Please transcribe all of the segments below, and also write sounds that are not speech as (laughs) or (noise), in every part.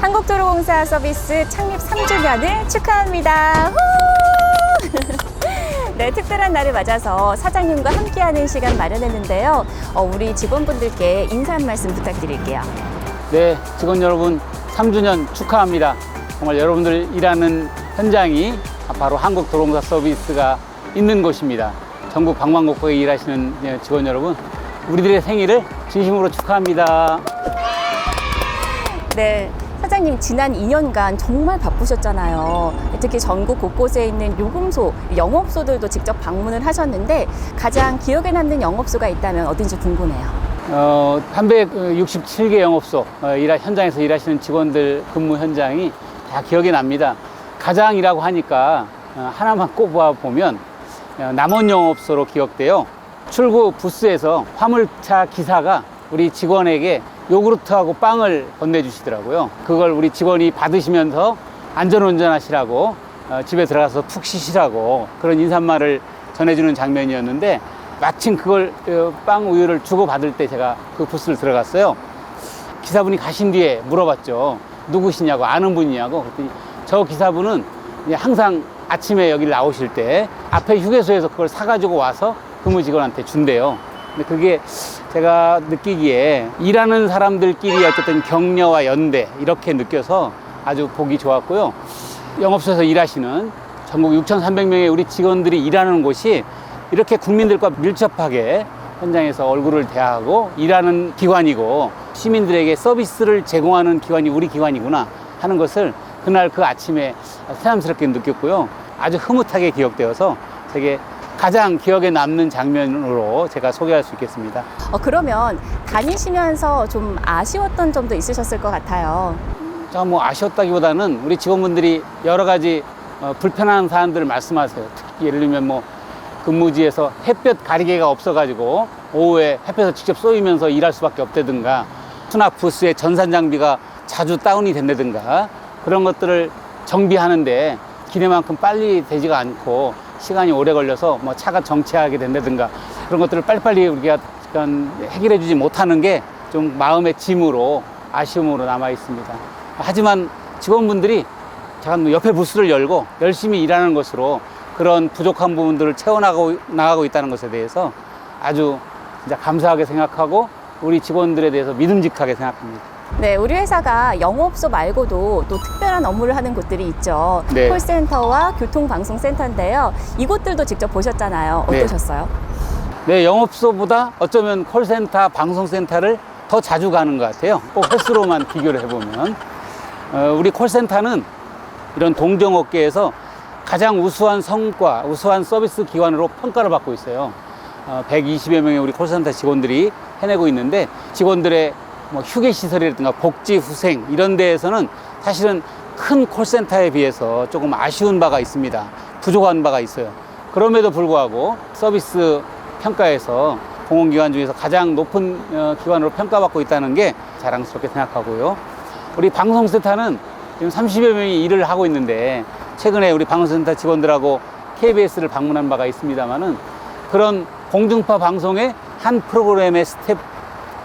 한국도로공사 서비스 창립 3주년을 축하합니다. 후! (laughs) 네, 특별한 날을 맞아서 사장님과 함께하는 시간 마련했는데요. 어, 우리 직원분들께 인사 한 말씀 부탁드릴게요. 네, 직원 여러분 3주년 축하합니다. 정말 여러분들 일하는 현장이 바로 한국도로공사 서비스가 있는 곳입니다. 전국 방방곡곡에 일하시는 예, 직원 여러분, 우리들의 생일을 진심으로 축하합니다. 네. 사장님, 지난 2년간 정말 바쁘셨잖아요. 특히 전국 곳곳에 있는 요금소, 영업소들도 직접 방문을 하셨는데 가장 기억에 남는 영업소가 있다면 어딘지 궁금해요. 어, 367개 영업소 어, 일하, 현장에서 일하시는 직원들 근무 현장이 다 기억이 납니다. 가장이라고 하니까 어, 하나만 꼽아 보면 어, 남원 영업소로 기억돼요. 출구 부스에서 화물차 기사가 우리 직원에게 요구르트하고 빵을 건네주시더라고요. 그걸 우리 직원이 받으시면서 안전 운전하시라고 어, 집에 들어가서 푹 쉬시라고 그런 인사말을 전해주는 장면이었는데 마침 그걸 어, 빵 우유를 주고 받을 때 제가 그 부스를 들어갔어요. 기사분이 가신 뒤에 물어봤죠. 누구시냐고 아는 분이냐고 그랬더니 저 기사분은 항상 아침에 여기 나오실 때 앞에 휴게소에서 그걸 사가지고 와서 근무 직원한테 준대요. 근데 그게 제가 느끼기에 일하는 사람들끼리 어쨌든 격려와 연대 이렇게 느껴서 아주 보기 좋았고요. 영업소에서 일하시는 전국 6,300명의 우리 직원들이 일하는 곳이 이렇게 국민들과 밀접하게 현장에서 얼굴을 대하고 일하는 기관이고 시민들에게 서비스를 제공하는 기관이 우리 기관이구나 하는 것을 그날 그 아침에 새삼스럽게 느꼈고요. 아주 흐뭇하게 기억되어서 되게 가장 기억에 남는 장면으로 제가 소개할 수 있겠습니다. 어, 그러면 다니시면서 좀 아쉬웠던 점도 있으셨을 것 같아요. 뭐 아쉬웠다기보다는 우리 직원분들이 여러 가지 어, 불편한 사안들을 말씀하세요. 특히 예를 들면 뭐 근무지에서 햇볕 가리개가 없어가지고 오후에 햇볕을 직접 쏘이면서 일할 수밖에 없다든가 수납 부스의 전산 장비가 자주 다운이 된다든가 그런 것들을 정비하는데 기대만큼 빨리 되지가 않고 시간이 오래 걸려서 뭐 차가 정체하게 된다든가 그런 것들을 빨리빨리 우리가 약간 해결해 주지 못하는 게 좀 마음의 짐으로 아쉬움으로 남아 있습니다. 하지만 직원분들이 잠깐 뭐 옆에 부스를 열고 열심히 일하는 것으로 그런 부족한 부분들을 채워나가고 나가고 있다는 것에 대해서 아주 진짜 감사하게 생각하고 우리 직원들에 대해서 믿음직하게 생각합니다. 네, 우리 회사가 영업소 말고도 또 특별한 업무를 하는 곳들이 있죠. 네. 콜센터와 교통방송센터인데요. 이곳들도 직접 보셨잖아요. 네. 어떠셨어요? 네, 영업소보다 어쩌면 콜센터, 방송센터를 더 자주 가는 것 같아요. 꼭 횟수로만 비교를 해보면. 어, 우리 콜센터는 이런 동정업계에서 가장 우수한 성과, 우수한 서비스 기관으로 평가를 받고 있어요. 어, 120여 명의 우리 콜센터 직원들이 해내고 있는데 직원들의 뭐 휴게 시설이라든가 복지 후생 이런 데에서는 사실은 큰 콜센터에 비해서 조금 아쉬운 바가 있습니다. 부족한 바가 있어요. 그럼에도 불구하고 서비스 평가에서 공공기관 중에서 가장 높은 어, 기관으로 평가받고 있다는 게 자랑스럽게 생각하고요. 우리 방송센터는 지금 30여 명이 일을 하고 있는데 최근에 우리 방송센터 직원들하고 KBS를 방문한 바가 있습니다만은 그런 공중파 방송의 한 프로그램의 스탭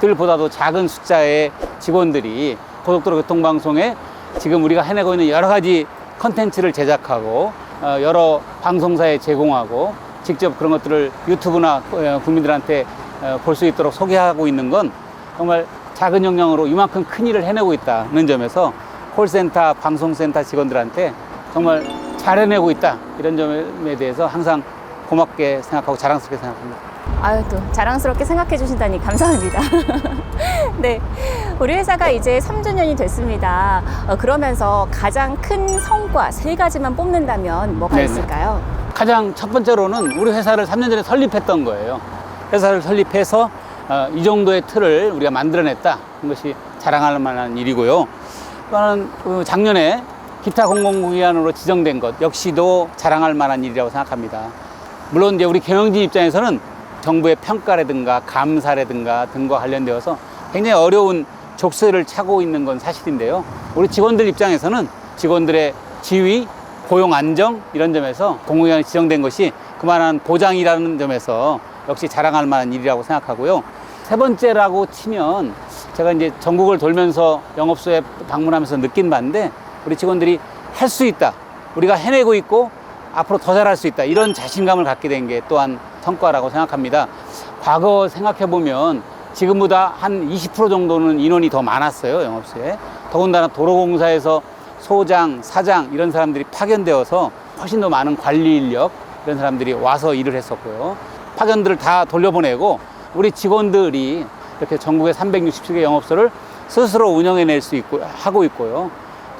들보다도 작은 숫자의 직원들이 고속도로 교통방송에 지금 우리가 해내고 있는 여러 가지 컨텐츠를 제작하고 어, 여러 방송사에 제공하고 직접 그런 것들을 유튜브나 어, 국민들한테 볼 수 있도록 소개하고 있는 건 정말 작은 역량으로 이만큼 큰 일을 해내고 있다는 점에서 콜센터, 방송센터 직원들한테 정말 잘 해내고 있다 이런 점에 대해서 항상 고맙게 생각하고 자랑스럽게 생각합니다. 아유, 또 자랑스럽게 생각해 주신다니 감사합니다. (laughs) 네. 우리 회사가 이제 3주년이 됐습니다. 어, 그러면서 가장 큰 성과 세 가지만 뽑는다면 뭐가 네네. 있을까요? 가장 첫 번째로는 우리 회사를 3년 전에 설립했던 거예요. 회사를 설립해서 어, 이 정도의 틀을 우리가 만들어냈다. 이것이 자랑할 만한 일이고요. 또 하나는 그 작년에 기타 공공기관으로 지정된 것 역시도 자랑할 만한 일이라고 생각합니다. 물론 이제 우리 경영진 입장에서는 정부의 평가라든가 감사라든가 등과 관련되어서 굉장히 어려운 족쇄를 차고 있는 건 사실인데요. 우리 직원들 입장에서는 직원들의 지위, 고용 안정 이런 점에서 공공기관이 지정된 것이 그만한 보장이라는 점에서 역시 자랑할 만한 일이라고 생각하고요. 세 번째라고 치면 제가 이제 전국을 돌면서 영업소에 방문하면서 느낀 바인데 우리 직원들이 할 수 있다. 우리가 해내고 있고 앞으로 더 잘할 수 있다. 이런 자신감을 갖게 된 게 또한 성과라고 생각합니다. 과거 생각해 보면 지금보다 한 20% 정도는 인원이 더 많았어요. 영업소에. 더군다나 도로공사에서 소장, 사장 이런 사람들이 파견되어서 훨씬 더 많은 관리 인력 이런 사람들이 와서 일을 했었고요. 파견들을 다 돌려보내고 우리 직원들이 이렇게 전국의 367개 영업소를 스스로 운영해낼 수 있고 하고 있고요.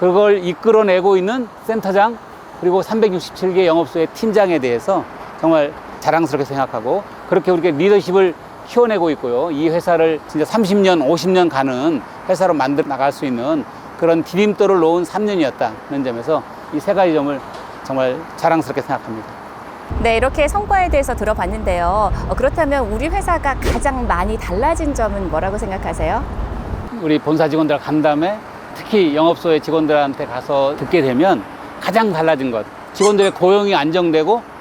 그걸 이끌어내고 있는 센터장 그리고 367개 영업소의 팀장에 대해서 정말 자랑스럽게 생각하고 그렇게 우리가 리더십을 키워내고 있고요. 이 회사를 진짜 30년, 50년 가는 회사로 만들어 나갈 수 있는 그런 디딤돌을 놓은 3년이었다는 점에서 이 세 가지 점을 정말 자랑스럽게 생각합니다. 네, 이렇게 성과에 대해서 들어봤는데요. 어, 그렇다면 우리 회사가 가장 많이 달라진 점은 뭐라고 생각하세요? 우리 본사 직원들 간담회 특히 영업소의 직원들한테 가서 듣게 되면 가장 달라진 것 직원들의 고용이 안정되고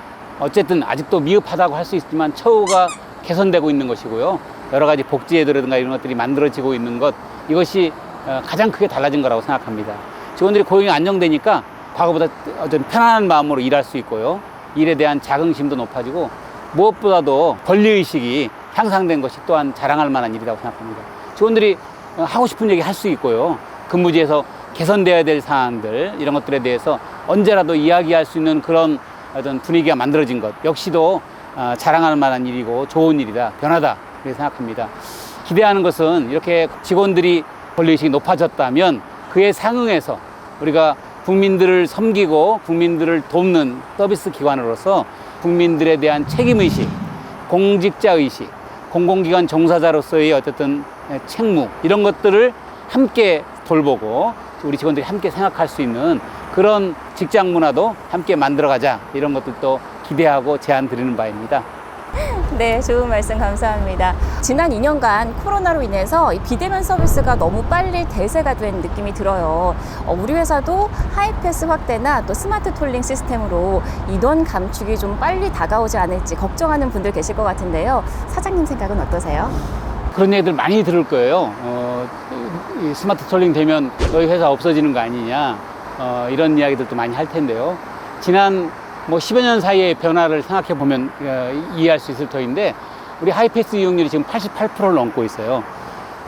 어쨌든 아직도 미흡하다고 할 수 있지만 처우가 개선되고 있는 것이고요. 여러 가지 복지제도라든가 이런 것들이 만들어지고 있는 것 이것이 어, 가장 크게 달라진 거라고 생각합니다. 직원들이 고용이 안정되니까 과거보다 어떤 편안한 마음으로 일할 수 있고요. 일에 대한 자긍심도 높아지고 무엇보다도 권리의식이 향상된 것이 또한 자랑할 만한 일이라고 생각합니다. 직원들이 하고 싶은 얘기 할 수 있고요. 근무지에서 개선돼야 될 사항들 이런 것들에 대해서 언제라도 이야기할 수 있는 그런 어떤 분위기가 만들어진 것. 역시도 어, 자랑할 만한 일이고 좋은 일이다. 변화다. 그렇게 생각합니다. 기대하는 것은 이렇게 직원들이 권리의식이 높아졌다면 그에 상응해서 우리가 국민들을 섬기고 국민들을 돕는 서비스 기관으로서 국민들에 대한 책임의식, 공직자의식, 공공기관 종사자로서의 어쨌든 책무 이런 것들을 함께 돌보고 우리 직원들이 함께 생각할 수 있는 그런 직장 문화도 함께 만들어가자 이런 것들도 기대하고 제안 드리는 바입니다. 네, 좋은 말씀 감사합니다. 지난 2년간 코로나로 인해서 이 비대면 서비스가 너무 빨리 대세가 된 느낌이 들어요. 어, 우리 회사도 하이패스 확대나 또 스마트 톨링 시스템으로 인원 감축이 좀 빨리 다가오지 않을지 걱정하는 분들 계실 것 같은데요. 사장님 생각은 어떠세요? 그런 얘기들 많이 들을 거예요. 어, 이 스마트 톨링 되면 너희 회사 없어지는 거 아니냐. 어, 이런 이야기들도 많이 할 텐데요. 지난 뭐 10여 년 사이의 변화를 생각해 보면 어, 이해할 수 있을 터인데 우리 하이패스 이용률이 지금 88%를 넘고 있어요.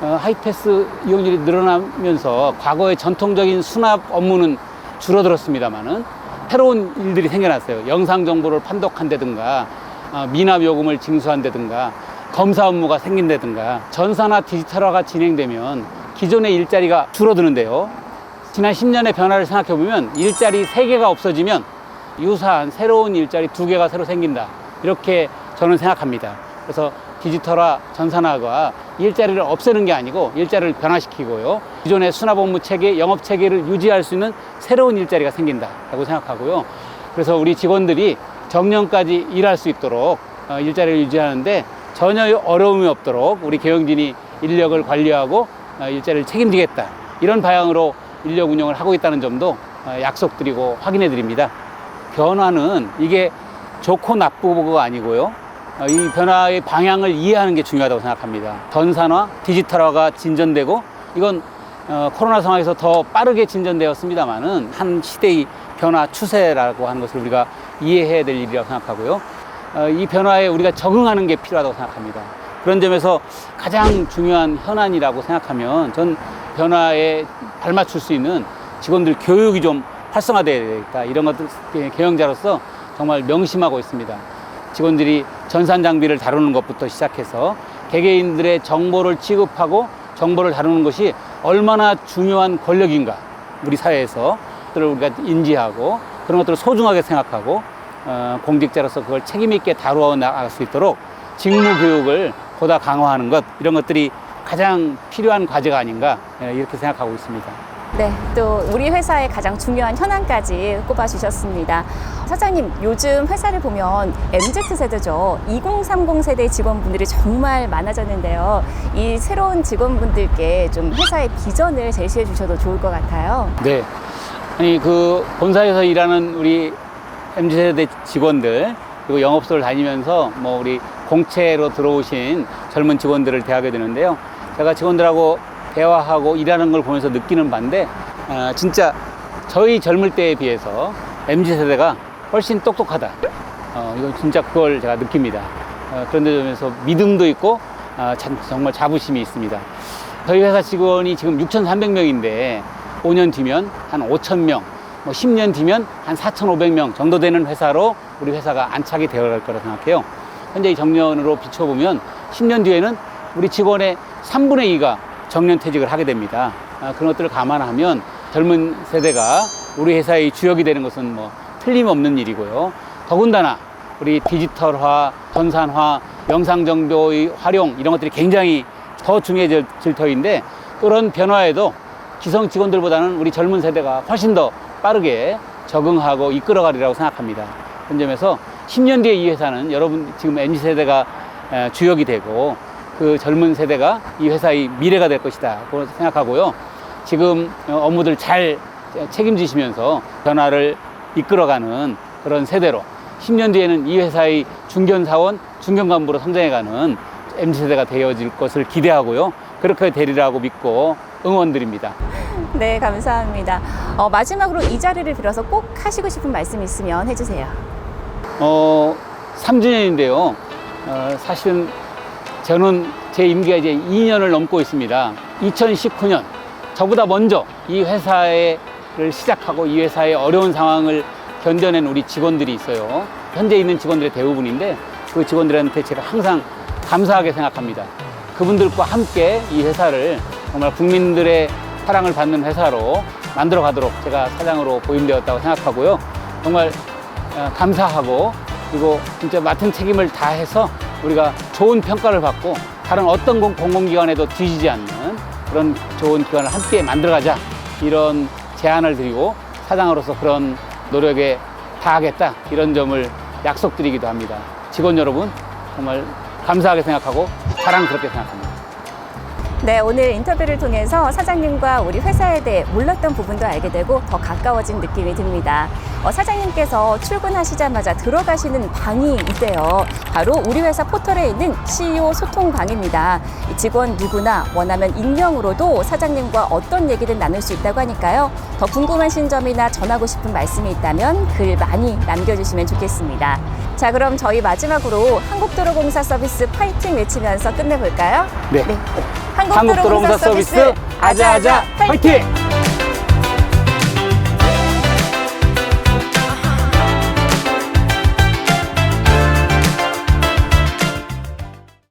어, 하이패스 이용률이 늘어나면서 과거의 전통적인 수납 업무는 줄어들었습니다만은 새로운 일들이 생겨났어요. 영상 정보를 판독한다든가 어, 미납 요금을 징수한다든가 검사 업무가 생긴다든가 전산화 디지털화가 진행되면 기존의 일자리가 줄어드는데요. 지난 10년의 변화를 생각해 보면 일자리 3개가 없어지면 유사한 새로운 일자리 2개가 새로 생긴다. 이렇게 저는 생각합니다. 그래서 디지털화, 전산화가 일자리를 없애는 게 아니고 일자리를 변화시키고요. 기존의 수납 업무 체계, 영업 체계를 유지할 수 있는 새로운 일자리가 생긴다라고 생각하고요. 그래서 우리 직원들이 정년까지 일할 수 있도록 어, 일자리를 유지하는데 전혀 어려움이 없도록 우리 경영진이 인력을 관리하고 어, 일자리를 책임지겠다. 이런 방향으로 인력 운영을 하고 있다는 점도 어, 약속드리고 확인해 드립니다. 변화는 이게 좋고 나쁘고가 아니고요. 어, 이 변화의 방향을 이해하는 게 중요하다고 생각합니다. 전산화, 디지털화가 진전되고 이건 어, 코로나 상황에서 더 빠르게 진전되었습니다만은 한 시대의 변화 추세라고 하는 것을 우리가 이해해야 될 일이라고 생각하고요. 어, 이 변화에 우리가 적응하는 게 필요하다고 생각합니다. 그런 점에서 가장 중요한 현안이라고 생각하면 전 변화에 발맞출 수 있는 직원들 교육이 좀 활성화돼야 되겠다. 이런 것들 예, 경영자로서 정말 명심하고 있습니다. 직원들이 전산 장비를 다루는 것부터 시작해서 개개인들의 정보를 취급하고 정보를 다루는 것이 얼마나 중요한 권력인가 우리 사회에서 그들을 우리가 인지하고 그런 것들을 소중하게 생각하고 어, 공직자로서 그걸 책임 있게 다루어 나갈 수 있도록 직무 교육을 보다 강화하는 것 이런 것들이 가장 필요한 과제가 아닌가 예, 이렇게 생각하고 있습니다. 네, 또 우리 회사의 가장 중요한 현안까지 꼽아주셨습니다. 사장님, 요즘 회사를 보면 MZ세대죠. 2030 세대 직원분들이 정말 많아졌는데요. 이 새로운 직원분들께 좀 회사의 비전을 제시해 주셔도 좋을 것 같아요. 네. 아니, 그 본사에서 일하는 우리 MZ세대 직원들, 그리고 영업소를 다니면서 뭐 우리 공채로 들어오신 젊은 직원들을 대하게 되는데요. 제가 직원들하고 대화하고 일하는 걸 보면서 느끼는 바인데 어, 진짜 저희 젊을 때에 비해서 MZ 세대가 훨씬 똑똑하다. 어, 이건 진짜 그걸 제가 느낍니다. 어, 그런데 점에서 믿음도 있고 아, 참- 정말 자부심이 있습니다. 저희 회사 직원이 지금 6,300명인데 5년 뒤면 한 5,000명, 뭐 10년 뒤면 한 4,500명 정도 되는 회사로 우리 회사가 안착이 되어 갈 거라 생각해요. 현재 이 정년으로 비춰보면 10년 뒤에는 우리 직원의 3분의 2가 정년 퇴직을 하게 됩니다. 아, 그런 것들을 감안하면 젊은 세대가 우리 회사의 주역이 되는 것은 뭐 틀림없는 일이고요. 더군다나 우리 디지털화, 전산화, 영상 정보의 활용 이런 것들이 굉장히 더 중요해질 터인데 그런 변화에도 기성 직원들보다는 우리 젊은 세대가 훨씬 더 빠르게 적응하고 이끌어가리라고 생각합니다. 그런 점에서 10년 뒤에 이 회사는 여러분 지금 MZ 세대가 에, 주역이 되고 그 젊은 세대가 이 회사의 미래가 될 것이다. 고 생각하고요. 지금 어, 업무들 잘 책임지시면서 변화를 이끌어가는 그런 세대로 10년 뒤에는 이 회사의 중견 사원, 중견 간부로 성장해가는 MZ 세대가 되어질 것을 기대하고요. 그렇게 되리라고 믿고 응원드립니다. 네, 감사합니다. 어, 마지막으로 이 자리를 빌어서 꼭 하시고 싶은 말씀 있으면 해주세요. 어, 3주년인데요. 어, 사실은 저는 제 임기가 이제 2년을 넘고 있습니다. 2019년 저보다 먼저 이 회사를 시작하고 이 회사의 어려운 상황을 견뎌낸 우리 직원들이 있어요. 현재 있는 직원들의 대부분인데 그 직원들한테 제가 항상 감사하게 생각합니다. 그분들과 함께 이 회사를 정말 국민들의 사랑을 받는 회사로 만들어 가도록 제가 사장으로 보임되었다고 생각하고요. 정말 어, 감사하고 그리고 진짜 맡은 책임을 다해서 우리가 좋은 평가를 받고 다른 어떤 공- 공공기관에도 뒤지지 않는 그런 좋은 기관을 함께 만들어가자 이런 제안을 드리고 사장으로서 그런 노력에 다하겠다 이런 점을 약속드리기도 합니다. 직원 여러분 정말 감사하게 생각하고 사랑스럽게 생각합니다. 네, 오늘 인터뷰를 통해서 사장님과 우리 회사에 대해 몰랐던 부분도 알게 되고 더 가까워진 느낌이 듭니다. 어, 사장님께서 출근하시자마자 들어가시는 방이 있대요. 바로 우리 회사 포털에 있는 CEO 소통방입니다. 이 직원 누구나 원하면 익명으로도 사장님과 어떤 얘기든 나눌 수 있다고 하니까요. 더 궁금하신 점이나 전하고 싶은 말씀이 있다면 글 많이 남겨주시면 좋겠습니다. 자, 그럼 저희 마지막으로 한국도로공사 서비스 파이팅 외치면서 끝내볼까요? 네. 한국도로공사 한국도로공사 서비스 아자아자 파이팅!